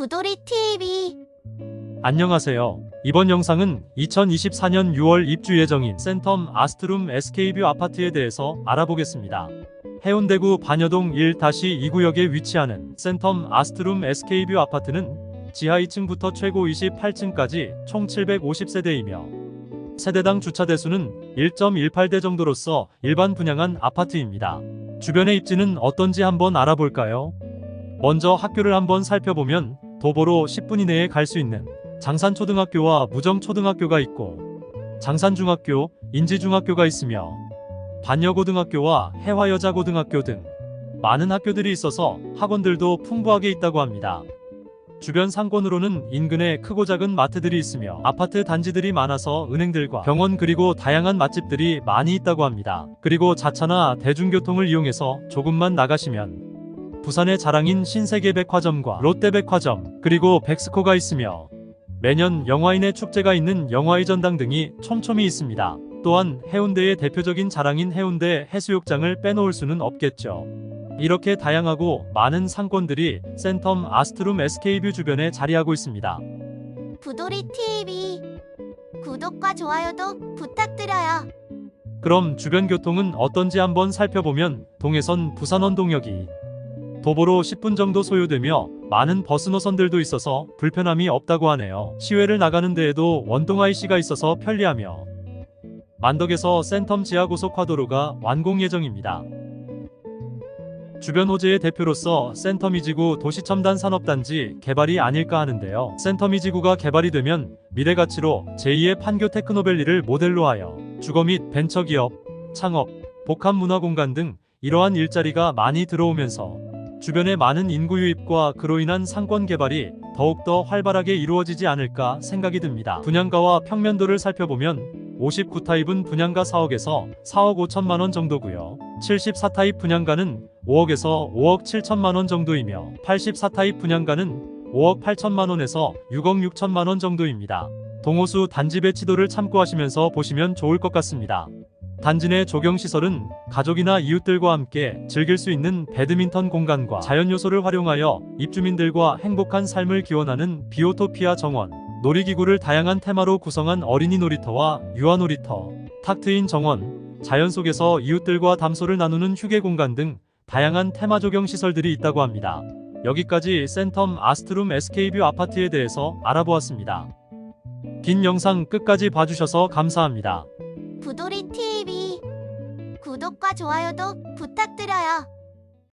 부도리 TV 안녕하세요. 이번 영상은 2024년 6월 입주 예정인 센텀 아스트룸 SK뷰 아파트에 대해서 알아보겠습니다. 해운대구 반여동 1-2구역에 위치하는 센텀 아스트룸 SK뷰 아파트는 지하 2층부터 최고 28층까지 총 750세대이며 세대당 주차 대수는 1.18대 정도로서 일반 분양한 아파트입니다. 주변의 입지는 어떤지 한번 알아볼까요? 먼저 학교를 한번 살펴보면 도보로 10분 이내에 갈 수 있는 장산초등학교와 무정초등학교가 있고 장산중학교, 인지중학교가 있으며 반여고등학교와 해화여자고등학교 등 많은 학교들이 있어서 학원들도 풍부하게 있다고 합니다. 주변 상권으로는 인근에 크고 작은 마트들이 있으며 아파트 단지들이 많아서 은행들과 병원 그리고 다양한 맛집들이 많이 있다고 합니다. 그리고 자차나 대중교통을 이용해서 조금만 나가시면 부산의 자랑인 신세계백화점과 롯데백화점 그리고 백스코가 있으며 매년 영화인의 축제가 있는 영화의 전당 등이 촘촘히 있습니다. 또한 해운대의 대표적인 자랑인 해운대 해수욕장을 빼놓을 수는 없겠죠. 이렇게 다양하고 많은 상권들이 센텀 아스트룸 SK뷰 주변에 자리하고 있습니다. 부도리 TV 구독과 좋아요도 부탁드려요. 그럼 주변 교통은 어떤지 한번 살펴보면 동해선 부산 원동역이 도보로 10분 정도 소요되며 많은 버스 노선들도 있어서 불편함이 없다고 하네요. 시외를 나가는 데에도 원동 IC가 있어서 편리하며 만덕에서 센텀 지하고속화도로가 완공 예정입니다. 주변 호재의 대표로서 센터미지구 도시첨단 산업단지 개발이 아닐까 하는데요. 센터미지구가 개발이 되면 미래 가치로 제2의 판교 테크노밸리를 모델로 하여 주거 및 벤처기업, 창업, 복합문화공간 등 이러한 일자리가 많이 들어오면서 주변에 많은 인구 유입과 그로 인한 상권 개발이 더욱더 활발하게 이루어지지 않을까 생각이 듭니다. 분양가와 평면도를 살펴보면 59타입은 분양가 4억에서 4억 5천만 원 정도고요. 74타입 분양가는 5억에서 5억 7천만 원 정도이며 84타입 분양가는 5억 8천만 원에서 6억 6천만 원 정도입니다. 동호수 단지 배치도를 참고하시면서 보시면 좋을 것 같습니다. 단지 내 조경 시설은 가족이나 이웃들과 함께 즐길 수 있는 배드민턴 공간과 자연 요소를 활용하여 입주민들과 행복한 삶을 기원하는 비오토피아 정원, 놀이기구를 다양한 테마로 구성한 어린이 놀이터와 유아 놀이터, 탁 트인 정원, 자연 속에서 이웃들과 담소를 나누는 휴게 공간 등 다양한 테마 조경 시설들이 있다고 합니다. 여기까지 센텀 아스트룸 SK뷰 아파트에 대해서 알아보았습니다. 긴 영상 끝까지 봐주셔서 감사합니다. 부도리 TV 구독과 좋아요도 부탁드려요.